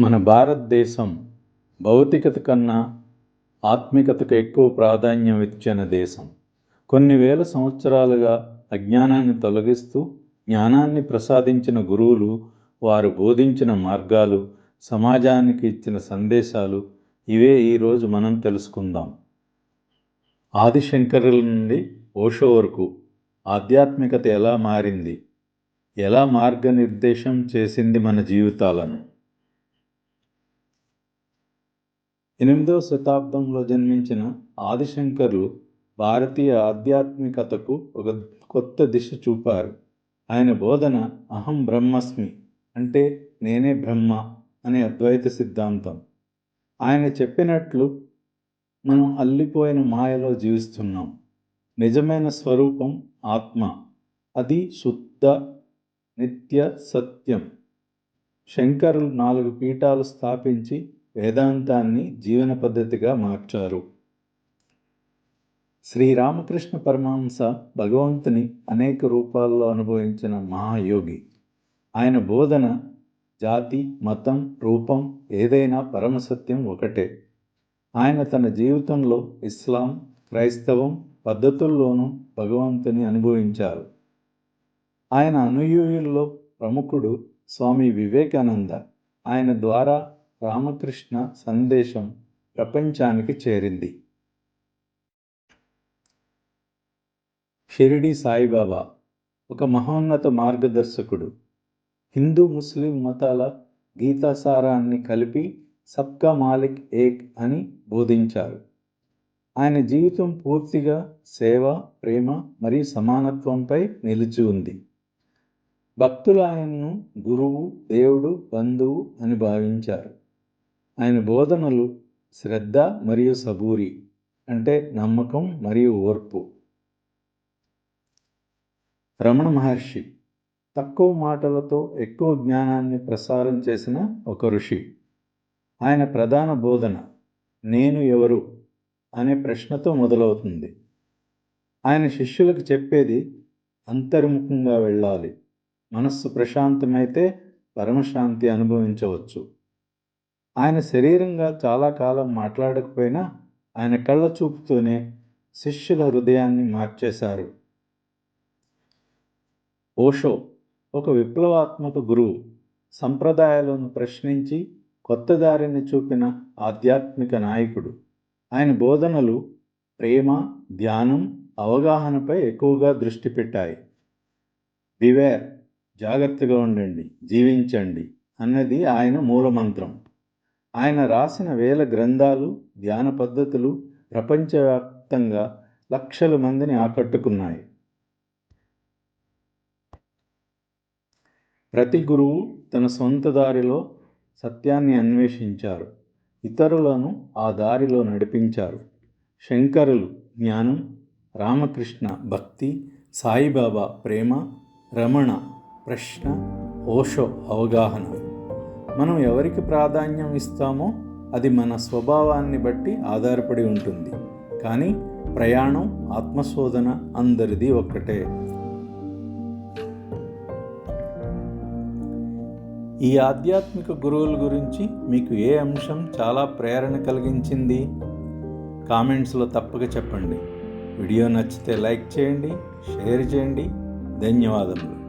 మన భారతదేశం భౌతికత కన్నా ఆత్మికతకు ఎక్కువ ప్రాధాన్యం ఇచ్చిన దేశం. కొన్ని వేల సంవత్సరాలుగా అజ్ఞానాన్ని తొలగిస్తూ జ్ఞానాన్ని ప్రసాదించిన గురువులు వారు బోధించిన మార్గాలు సమాజానికి ఇచ్చిన సందేశాలు ఇవే ఈరోజు మనం తెలుసుకుందాం. ఆదిశంకరుల నుండి ఓషో వరకు ఆధ్యాత్మికత ఎలా మారింది? ఎలా మార్గనిర్దేశం చేసింది మన జీవితాలను? ఎనిమిదవ శతాబ్దంలో జన్మించిన ఆదిశంకర్లు భారతీయ ఆధ్యాత్మికతకు ఒక కొత్త దిశ చూపారు. ఆయన బోధన అహం బ్రహ్మస్మి అంటే నేనే బ్రహ్మ అనే అద్వైత సిద్ధాంతం. ఆయన చెప్పినట్లు మనం అల్లిపోయిన మాయలో జీవిస్తున్నాం. నిజమైన స్వరూపం ఆత్మ. అది శుద్ధ నిత్య సత్యం. శంకరులు నాలుగు పీఠాలు స్థాపించి వేదాంతాన్ని జీవన పద్ధతిగా మార్చారు. శ్రీరామకృష్ణ పరమహంస భగవంతుని అనేక రూపాల్లో అనుభవించిన మహాయోగి. ఆయన బోధన జాతి మతం రూపం ఏదైనా పరమసత్యం ఒకటే. ఆయన తన జీవితంలో ఇస్లాం క్రైస్తవం పద్ధతుల్లోనూ భగవంతుని అనుభవించారు. ఆయన అనుయూయుల్లో ప్రముఖుడు స్వామి వివేకానంద. ఆయన ద్వారా రామకృష్ణ సందేశం ప్రపంచానికి చేరింది. షిరిడి సాయిబాబా ఒక మహోన్నత మార్గదర్శకుడు. హిందూ ముస్లిం మతాల గీతాసారాన్ని కలిపి సబ్కా మాలిక్ ఏక్ అని బోధించారు. ఆయన జీవితం పూర్తిగా సేవ ప్రేమ మరియు సమానత్వంపై నిలిచి ఉంది. భక్తులు ఆయన్ను గురువు దేవుడు బంధువు అని భావించారు. ఆయన బోధనలు శ్రద్ధ మరియు సబూరి అంటే నమ్మకం మరియు ఓర్పు. రమణ మహర్షి తక్కువ మాటలతో ఎక్కువ జ్ఞానాన్ని ప్రసారం చేసిన ఒక ఋషి. ఆయన ప్రధాన బోధన నేను ఎవరు అనే ప్రశ్నతో మొదలవుతుంది. ఆయన శిష్యులకు చెప్పేది అంతర్ముఖంగా వెళ్ళాలి. మనస్సు ప్రశాంతమైతే పరమశాంతి అనుభవించవచ్చు. ఆయన శరీరంగా చాలా కాలం మాట్లాడకపోయినా ఆయన కళ్ళ చూపుతూనే శిష్యుల హృదయాన్ని మార్చేశారు. ఓషో ఒక విప్లవాత్మక గురువు సంప్రదాయాలను ప్రశ్నించి కొత్త దారిని చూపిన ఆధ్యాత్మిక నాయకుడు. ఆయన బోధనలు ప్రేమ ధ్యానం అవగాహనపై ఎక్కువగా దృష్టి పెట్టాయి. బివేర్ జాగ్రత్తగా ఉండండి జీవించండి అన్నది ఆయన మూలమంత్రం. ఆయన రాసిన వేల గ్రంథాలు ధ్యాన పద్ధతులు ప్రపంచవ్యాప్తంగా లక్షల మందిని ఆకట్టుకున్నాయి. ప్రతి గురువు తన సొంత దారిలో సత్యాన్ని అన్వేషించారు. ఇతరులను ఆ దారిలో నడిపించారు. శంకరులు జ్ఞానం రామకృష్ణ భక్తి సాయిబాబా ప్రేమ రమణ ప్రశ్న ఓషో అవగాహన. మనం ఎవరికి ప్రాధాన్యం ఇస్తామో అది మన స్వభావాన్ని బట్టి ఆధారపడి ఉంటుంది. కానీ ప్రయాణం ఆత్మశోధన అందరిది ఒక్కటే. ఈ ఆధ్యాత్మిక గురువుల గురించి మీకు ఏ అంశం చాలా ప్రేరణ కలిగించింది? కామెంట్స్లో తప్పక చెప్పండి. వీడియో నచ్చితే లైక్ చేయండి షేర్ చేయండి. ధన్యవాదములు.